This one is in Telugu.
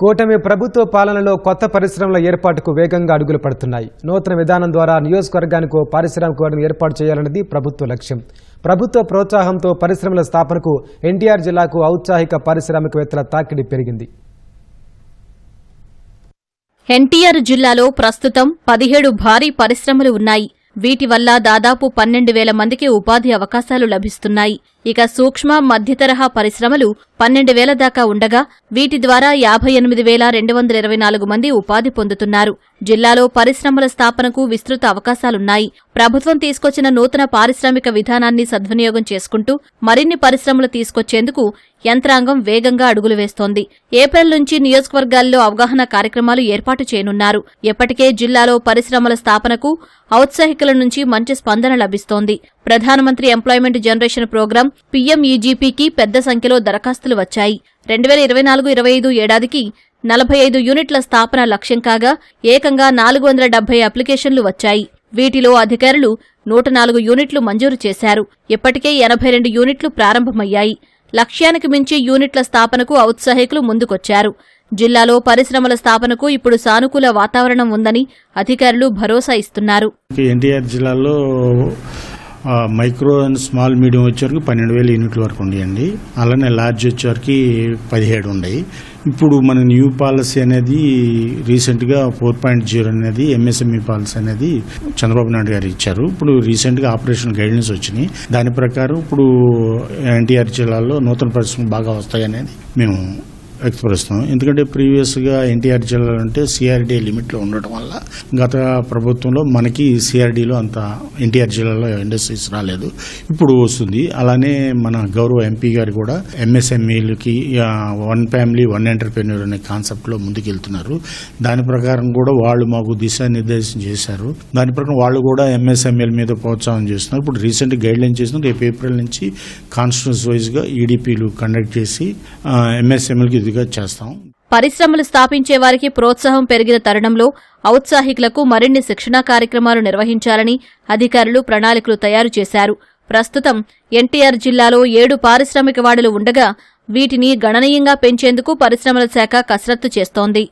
కూటమి ప్రభుత్వ పాలనలో కొత్త పరిశ్రమల ఏర్పాటుకు వేగంగా అడుగులు పడుతున్నాయి. నూతన విధానం ద్వారా నియోజకవర్గానికి ఓ పారిశ్రామికవాడను ఏర్పాటు చేయాలన్నది ప్రభుత్వ లక్ష్యం. ప్రభుత్వ ప్రోత్సాహంతో పరిశ్రమల స్థాపనకు ఎన్టీఆర్ జిల్లాకు ఔత్సాహిక పారిశ్రామికవేత్తల తాకిడి పెరిగింది. ఎన్టీఆర్ జిల్లాలో ప్రస్తుతం పదిహేడు భారీ పరిశ్రమలు ఉన్నాయి. వీటి వల్ల దాదాపు పన్నెండు వేల మందికి ఉపాధి అవకాశాలు లభిస్తున్నాయి. ఇక సూక్ష్మ మధ్యతరహా పరిశ్రమలు పన్నెండు వేల దాకా ఉండగా వీటి ద్వారా యాభై ఎనిమిది వేల రెండు వందల ఇరవై నాలుగు మంది ఉపాధి పొందుతున్నారు. జిల్లాలో పరిశ్రమల స్థాపనకు విస్తృత అవకాశాలున్నాయి. ప్రభుత్వం తీసుకొచ్చిన నూతన పారిశ్రామిక విధానాన్ని సద్వినియోగం చేసుకుంటూ మరిన్ని పరిశ్రమలు తీసుకొచ్చేందుకు యంత్రాంగం వేగంగా అడుగులు వేస్తోంది. ఏప్రిల్ నుంచి నియోజకవర్గాల్లో అవగాహన కార్యక్రమాలు ఏర్పాటు చేయనున్నారు. ఎప్పటికే జిల్లాలో పరిశ్రమల స్థాపనకు ఔత్సాహికుల నుంచి మంచి స్పందన లభిస్తోంది. ప్రధానమంత్రి ఎంప్లాయ్మెంట్ జనరేషన్ ప్రోగ్రాం పీఎంఈజీపీకి పెద్ద సంఖ్యలో దరఖాస్తులు వచ్చాయి. రెండు వేల ఇరవై నాలుగు ఇరవై ఐదు ఏడాదికి నలభై ఐదు యూనిట్ల స్థాపన లక్ష్యం కాగా ఏకంగా నాలుగు వందల డెబ్బై అప్లికేషన్లు వచ్చాయి. వీటిలో అధికారులు నూట నాలుగు యూనిట్లు మంజూరు చేశారు. ఇప్పటికే ఎనభై రెండు యూనిట్లు ప్రారంభమయ్యాయి. లక్ష్యానికి మించి యూనిట్ల స్థాపనకు ఔత్సాహికులు ముందుకొచ్చారు. జిల్లాలో పరిశ్రమల స్థాపనకు ఇప్పుడు సానుకూల వాతావరణం ఉందని అధికారులు భరోసా ఇస్తున్నారు. ఎన్టీఆర్ జిల్లాలో మైక్రో అండ్ స్మాల్ మీడియం వచ్చేవరకు పన్నెండు వేల యూనిట్ల వరకు ఉండేయండి. అలానే లార్జ్ వచ్చేవరకు పదిహేడు ఉన్నాయి ఇప్పుడు మన న్యూ పాలసీ అనేది రీసెంట్గా ఫోర్ పాయింట్ జీరో అనేది ఎంఎస్ఎంఈ పాలసీ అనేది చంద్రబాబు నాయుడు గారు ఇచ్చారు. ఇప్పుడు రీసెంట్గా ఆపరేషన్ గైడెన్స్ వచ్చినాయి. దాని ప్రకారం ఇప్పుడు ఎన్టీఆర్ జిల్లాలో నూతన పరిశ్రమలు బాగా వస్తాయనేది మేము వ్యక్తపరుస్తాం. ఎందుకంటే ప్రీవియస్గా ఎన్టీఆర్ జిల్లాలో అంటే సిఆర్డీ లిమిట్లో ఉండటం వల్ల గత ప్రభుత్వంలో మనకి సిఆర్డీలో అంత ఎన్టీఆర్ జిల్లాలో ఇండస్ట్రీస్ రాలేదు. ఇప్పుడు వస్తుంది. అలానే మన గౌరవ ఎంపీ గారు కూడా ఎంఎస్ఎంఈలకి వన్ ఫ్యామిలీ వన్ ఎంటర్ప్రెన్యూర్ అనే కాన్సెప్ట్లో ముందుకెళ్తున్నారు. దాని ప్రకారం కూడా వాళ్ళు మాకు దిశానిర్దేశం చేశారు. దాని ప్రకారం వాళ్ళు కూడా ఎంఎస్ఎంఈల మీద ప్రోత్సాహం చేస్తున్నారు. ఇప్పుడు రీసెంట్ గైడ్ లైన్ చేసిన రేపు ఏప్రిల్ నుంచి కాన్స్టిట్యూన్స్ వైజ్గా ఈడీపీలు కండక్ట్ చేసి ఎంఎస్ఎంఎల్కి ఇదిగా చేస్తాం. పరిశ్రమలు స్థాపించే వారికి ప్రోత్సాహం పెరిగిన తరుణంలో ఔత్సాహికులకు మరిన్ని శిక్షణా కార్యక్రమాలు నిర్వహించాలని అధికారులు ప్రణాళికలు తయారు చేశారు. ప్రస్తుతం ఎన్టీఆర్ జిల్లాలో ఏడు పారిశ్రామిక వాడలు ఉండగా వీటిని గణనీయంగా పెంచేందుకు పరిశ్రమల శాఖ కసరత్తు చేస్తోంది.